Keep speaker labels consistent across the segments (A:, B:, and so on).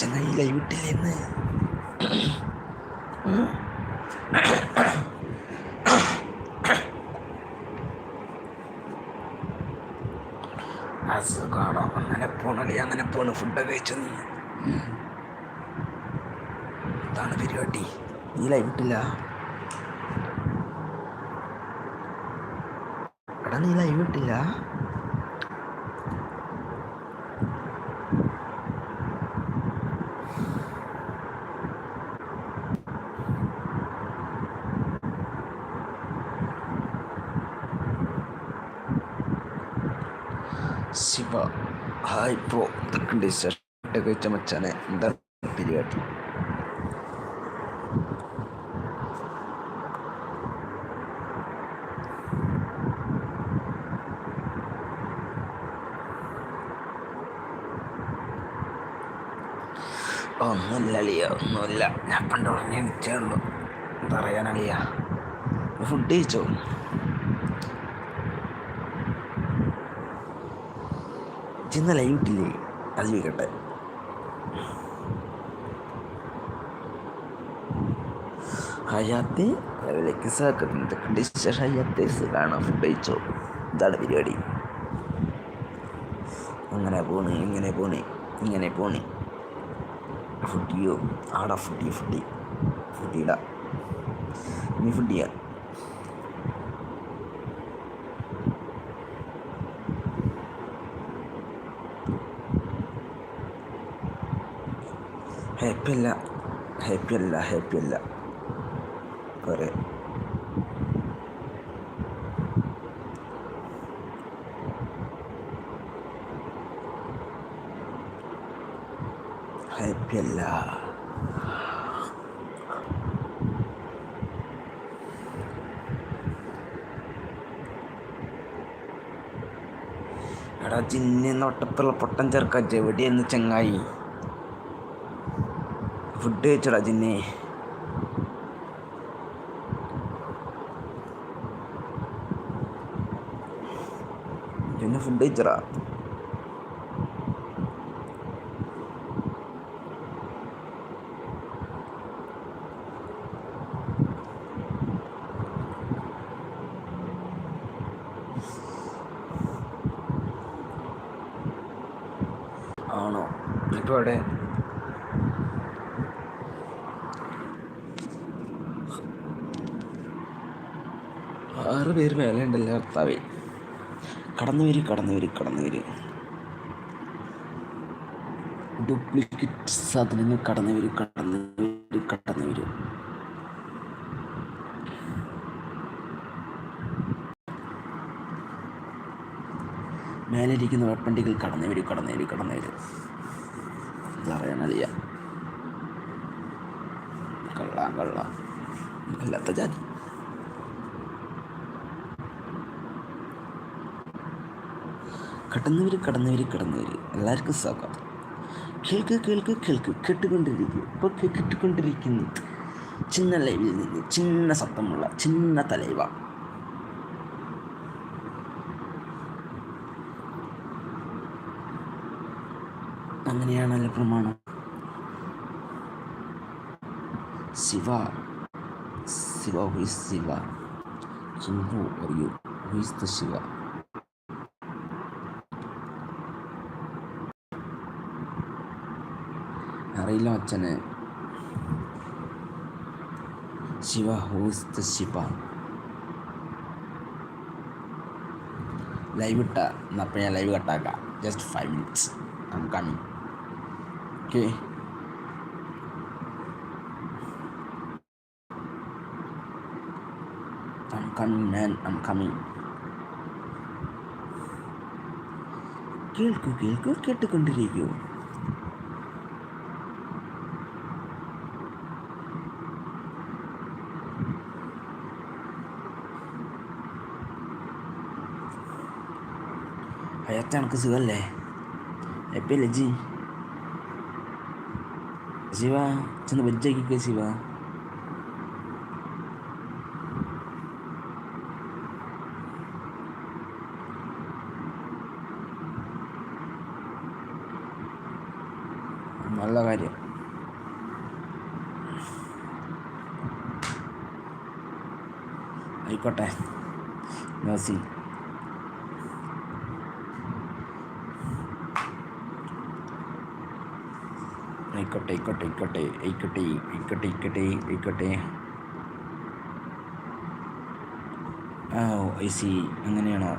A: ചങ്ങായി വീട്ടിൽ നിന്ന് അസുഖാണോ? അങ്ങനെ പോണല്ലേ അങ്ങനെ പോണ്. ഫുഡൊക്കെ കഴിച്ചു നീ എന്താണ് പരിപാടി. നീ ലൈവിട്ടില്ല എടാ നീ ലൈവ് ഹായ് പ്രോ ഇതൊക്കെ ഷർട്ടൊക്കെ വെച്ച മച്ചാനെ. എന്താണ് പരിപാടി? ഒന്നുമില്ല അളിയ ഒന്നുമില്ല. ഞാൻ പണ്ട് ഉടനെ ഉള്ളൂ എന്താ ഫുഡ് കഴിച്ചോ? ചെന്ന ലൈവ് ഇട്ടില്ലേ അത് ചോദിക്കട്ടെ ഇതാണ് പരിപാടി. അങ്ങനെ പോണി ഇങ്ങനെ പോണി ഇങ്ങനെ പോണി. ഫുഡിയോ ആടാ ഫുഡി ഫുഡി ഫുഡിടാ നീ ഫുഡ് ഹാപ്പി അല്ല ഹാപ്പി അല്ല ഹാപ്പി അല്ല പോരെ ഹാപ്പി അല്ല പൊട്ടൻ ചേർക്ക എവിടെയെന്ന് ചങ്ങായി. ഫുഡ് കഴിച്ചടാ ജിന്നെ. ജിന്നെ ഫുഡ് കഴിച്ചടാ. ആണോ? ഇപ്പോൾ എവിടെ ആറ് പേര് മേലെ ഉണ്ടല്ലോ കടന്നു വരി കടന്നു വരി കടന്നു വരി. ഡ്യൂപ്ലിക്കേറ്റ് സാധനങ്ങൾ കടന്നു വരും കടന്നു വരും കടന്നു വരും. മേലിരിക്കുന്ന വെപ്പണ്ടികൾ കടന്നു വരും കടന്നു വരും കടന്നു വരും. അറിയാനറിയാം കൊള്ളാം കൊള്ളാം. അല്ലാത്ത ജാതി. കടന്നവര് കടന്നവർ കടന്നവർ എല്ലാവർക്കും സ്വാഗതം. കേൾക്ക് കേൾക്ക് കേൾക്ക്. കേട്ടുകൊണ്ടിരിക്കും ഇപ്പോൾ കേട്ടുകൊണ്ടിരിക്കുന്നു. ചിന്ന ലൈവിൽ നിന്ന് ചിന്ന സത്തമുള്ള ചിന്ന തലൈവ. അങ്ങനെയാണല്ലോ പ്രമാണം. ശിവ. ശിവ ശിവ? ചിഹ്നു അറിയൂ ശിവ? അറിയില്ല അച്ഛന് Shiva who's the Shiva. Live ഇട്ട എന്നപ്പോൾ ഞാൻ live കട്ടാക്കാം just five minutes I'm coming okay I'm coming man I'm coming കേൾക്കൂ കേൾക്കൂ കേട്ടുകൊണ്ടിരിക്കൂ. അയാത്ത എനിക്ക് സുഖമല്ലേ എപ്പല്ലേ ജി ശിവ ചെന്ന് വെജാക്കിക്കോ ശിവ. നല്ല കാര്യം. ആയിക്കോട്ടെ. നസി ആയിക്കോട്ടെ ആയിക്കോട്ടെ ആയിക്കോട്ടെ ആയിക്കോട്ടെ ആയിക്കോട്ടെ ആയിക്കോട്ടെ ആയിക്കോട്ടെ ആ ഐ സി അങ്ങനെയാണോ?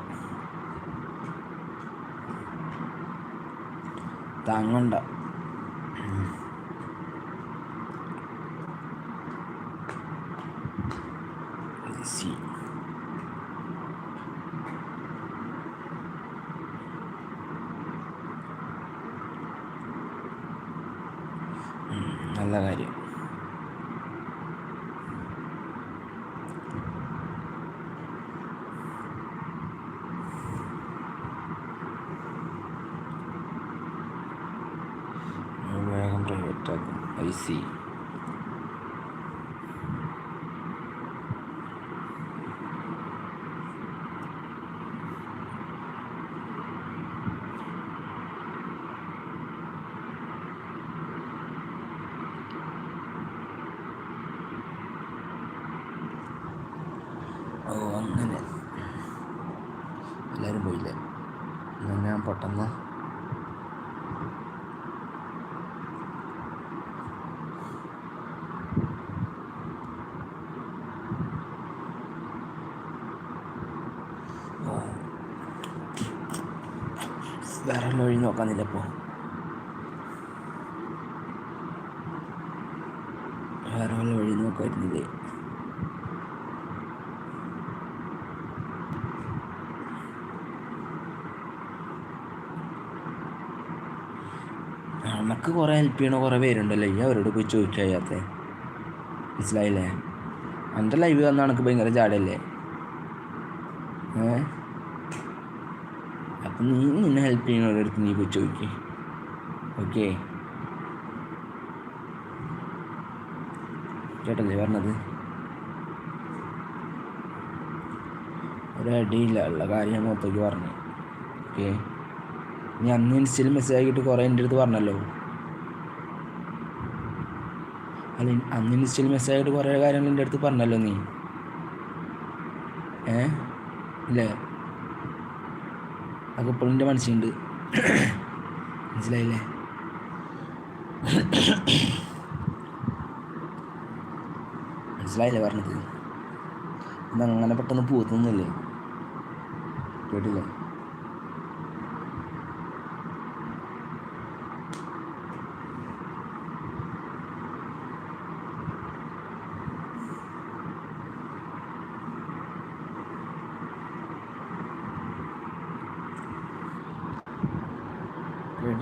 A: താങ്ങണ്ട ഐ സി നല്ല കാര്യം. വേഗം പ്രൈവറ്റ് ആക്കും. ഐ സി ഓ അങ്ങനെ. എല്ലാവരും പോയില്ലേ? ഞാൻ പെട്ടെന്ന്. വേറെ വഴി നോക്കാനില്ല ഇപ്പോൾ വേറെ വല്ല വഴി നോക്കായിരുന്നില്ലേ നമുക്ക് കുറേ ഹെൽപ്പ് ചെയ്യണ കുറേ പേരുണ്ടല്ലോ. ഈ അവരോട് പോയി ചോദിക്കാത്ത മനസ്സിലായില്ലേ? എന്റെ ലൈവ് വന്നാൽ എനിക്ക് ഭയങ്കര ചാടല്ലേ? ഏ? അപ്പം നീ നിന്നെ ഹെൽപ്പ് ചെയ്യുന്നവരടുത്ത് നീ പോയി ചോദിക്ക്. ഓക്കെ ചേട്ടല്ലേ പറഞ്ഞത്? ഒരടിയില്ല ഉള്ള കാര്യം മൊത്തക്ക് പറഞ്ഞു. ഓക്കെ നീ അന്ന് ഇൻസ്റ്റയിൽ മെസ്സേജ് ആക്കിയിട്ട് കുറേ എന്റെ അടുത്ത് പറഞ്ഞല്ലോ. അല്ല അന്ന് ഇൻസ്റ്റയിൽ മെസ്സേജ് ആയിട്ട് കുറേ കാര്യങ്ങൾ എന്റെ അടുത്ത് പറഞ്ഞല്ലോ നീ. ഏ? ഇല്ലേ? അതൊക്കെ ഇപ്പോഴും എന്റെ മനസ്സിലുണ്ട്. മനസ്സിലായില്ലേ? മനസ്സിലായില്ലേ പറഞ്ഞത്? ഇന്ന് അങ്ങനെ പെട്ടെന്ന് പൂത്തുന്നില്ലേ കേട്ടില്ലേ?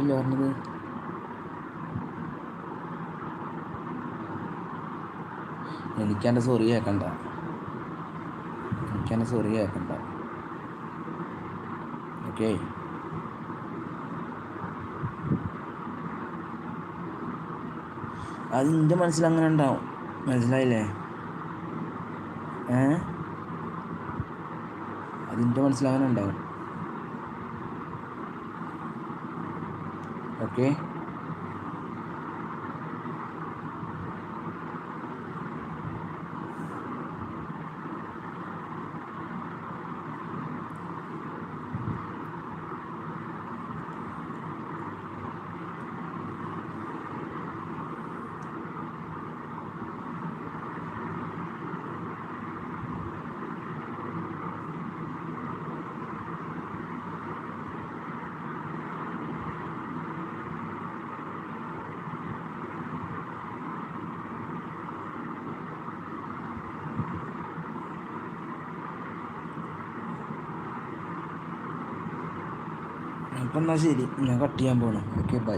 A: കേട്ടില്ല പറഞ്ഞത് എനിക്കെന്റെ സോറി കേൾക്കണ്ട എനിക്കെന്റെ സോറി കേൾക്കണ്ട ഓക്കെ അത് നിന്റെ മനസ്സിൽ അങ്ങനെ ഉണ്ടാവും. മനസ്സിലായില്ലേ? ഏ? അതിന്റെ മനസ്സിൽ അങ്ങനെ ഉണ്ടാവും. ഓക്കെ അപ്പം എന്നാൽ ശരി ഞാൻ കട്ട് ചെയ്യാൻ പോകണം ഓക്കെ ബൈ